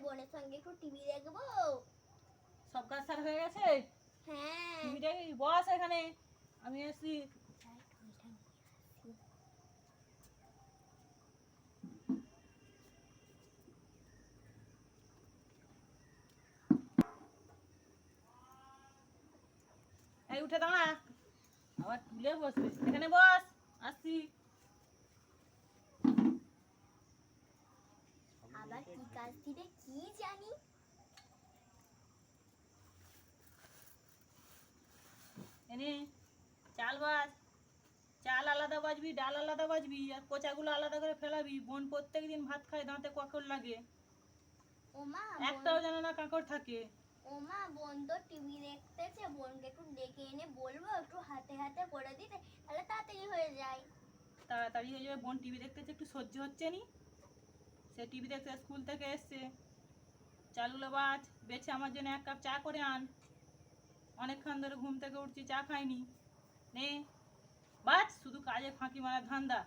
বোনের সঙ্গে একটু টিভি দেখব। সব কাজ সার হয়ে গেছে? হ্যাঁ। টিভিটা বস এখানে। আমি এই উঠে দাঁড়া। আবার তুলে বসবে। এখানে বস। আসছি। আবার কি কাজ দিবে কি জানি? এনে চাল বাজ। চাল আলাদা বাজবি ডাল আলাদা বাজবি আর কোচাগুলো আলাদা করে ফেলাবি। বোন প্রত্যেক দিন ভাত খায় দাঁতে কাঁকড় লাগে। ওমা একটাও যেন না কাঁকড় থাকে। ওমা বোন তো টিভি দেখতেছে বোনকে একটু ডেকে এনে বলব একটু হাতে হাতে করে দিতে তাহলে তাড়াতাড়ি হয়ে যায়। তাড়াতাড়ি হয়ে যাবে। বোন টিভি দেখতেছে একটু সহ্য হচ্ছে নি? সে টিভি দেখছে স্কুল থেকে এসছে। চালগুলো বাজ বেছে আমার জন্য এক কাপ চা করে আন। অনেকক্ষণ ধরে ঘুম থেকে উঠছি, চা খাইনি। নে বাজ শুধু কাজে ফাঁকি মারা ধান্দা।